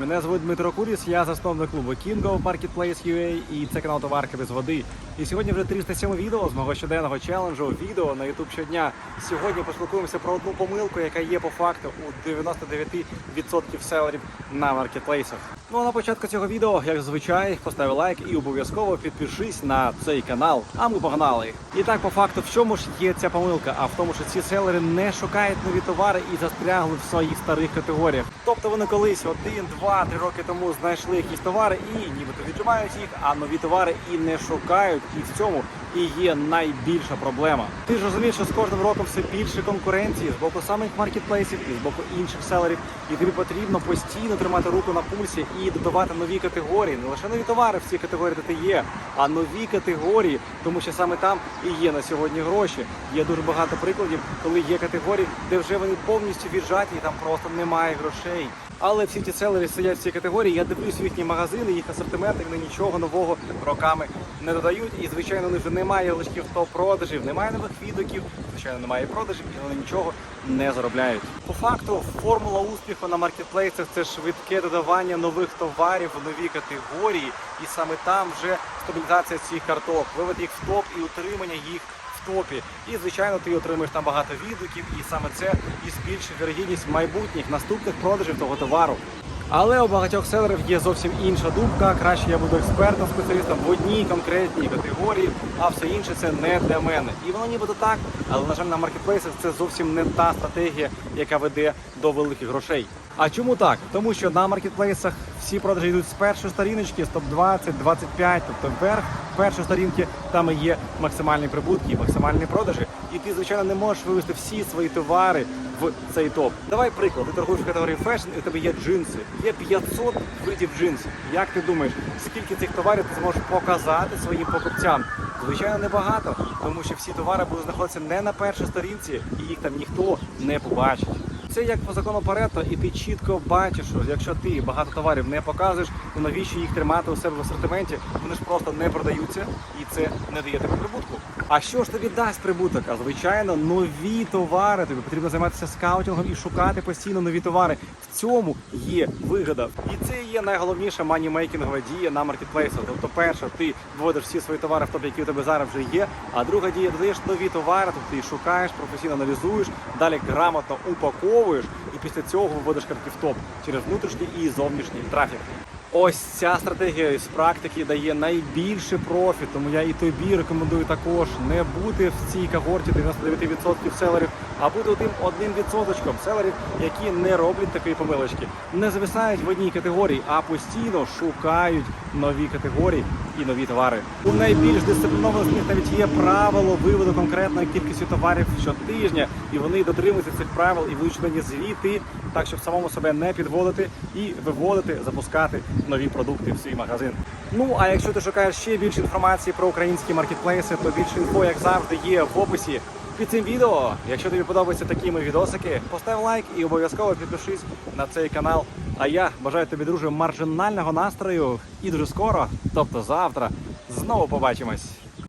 Мене звуть Дмитро Куріс, я засновник клубу King of Marketplace UA і це канал Товарки без води. І сьогодні вже 307 відео з мого щоденного челенджу. Відео на YouTube щодня. Сьогодні поспілкуємося про одну помилку, яка є по факту у 99% селерів на маркетплейсах. Ну а на початку цього відео, як зазвичай, постав лайк і обов'язково підпишись на цей канал. А ми погнали. І так, по факту, в чому ж є ця помилка? А в тому, що ці селери не шукають нові товари і застрягли в своїх старих категоріях. Тобто вони колись один, два, три роки тому знайшли якісь товари і нібито віджимають їх, а нові товари і не шукають. І в цьому і є найбільша проблема. Ти ж розумієш, що з кожним роком все більше конкуренції з боку самих маркетплейсів і з боку інших селерів. І тобі потрібно постійно тримати руку на пульсі і додавати нові категорії, не лише нові товари в цій категорії, де ти є, а нові категорії, тому що саме там і є на сьогодні гроші. Є дуже багато прикладів, коли є категорії, де вже вони повністю віджаті, і там просто немає грошей. Але всі ті селери сидять в цій категорії. Я дивлюсь їхні магазини, їх асортименти, вони нічого нового роками не додають. І звичайно, вони вже немає лишків то продажів, немає нових відгуків, звичайно, немає продажів, і вони нічого не заробляють. По факту, формула успіху на маркетплейсах це швидке додавання нових товарів в нові категорії, і саме там вже стабілізація цих карток, вивод їх в топ і утримання їх топі. І звичайно, ти отримаєш там багато відгуків, і саме це і збільшить вірогідність майбутніх наступних продажів того товару. Але у багатьох селерів є зовсім інша думка. Краще я буду експертом, спеціалістом в одній конкретній категорії, а все інше це не для мене. І воно нібито так, але на жаль, на маркетплейсах це зовсім не та стратегія, яка веде до великих грошей. А чому так? Тому що на маркетплейсах всі продажі йдуть з першої сторіночки, з топ 20, 25, тобто вверх першої сторінки там і є максимальні прибутки, максимальні продажі. І ти, звичайно, не можеш вивести всі свої товари в цей топ. Давай приклад. Ти торгуєш в категорії фешн, і у тебе є джинси. Є 500 видів джинсів. Як ти думаєш, скільки цих товарів ти зможеш показати своїм покупцям? Звичайно, небагато, тому що всі товари будуть знаходитися не на першій сторінці, і їх там ніхто не побачить. Це як по закону Парето, і ти чітко бачиш, що якщо ти багато товарів не показуєш, то навіщо їх тримати у себе в асортименті? Вони ж просто не продаються, і це не дає тобі прибутку. А що ж тобі дасть прибуток? А звичайно, нові товари. Тобі потрібно займатися скаутингом і шукати постійно нові товари. В цьому є вигода, і це є найголовніша манімейкінгова дія на маркетплейсах. Тобто, перша, ти вводиш всі свої товари в топ, які у тебе зараз вже є. А друга дія додаєш нові товари, тобто ти шукаєш, професійно аналізуєш, далі грамотно упаковуєш, і після цього виводиш картки в топ через внутрішній і зовнішній трафік. Ось ця стратегія з практики дає найбільший профіт, тому я і тобі рекомендую також не бути в цій когорті 99% селерів, а бути одним одним відсоточком селерів, які не роблять такої помилочки, не зависають в одній категорії, а постійно шукають нові категорії і нові товари. У найбільш дисциплінованих навіть є правило виводу конкретної кількості товарів щотижня, і вони дотримуються цих правил і вичинені звіти, так щоб самому себе не підводити і виводити, запускати нові продукти в свій магазин. Ну а якщо ти шукаєш ще більше інформації про українські маркетплейси, то більше інфо, як завжди, є в описі під цим відео. Якщо тобі подобаються такі мої відосики, постав лайк і обов'язково підпишись на цей канал. А я бажаю тобі, друже, маржинального настрою і дуже скоро, тобто завтра, знову побачимось.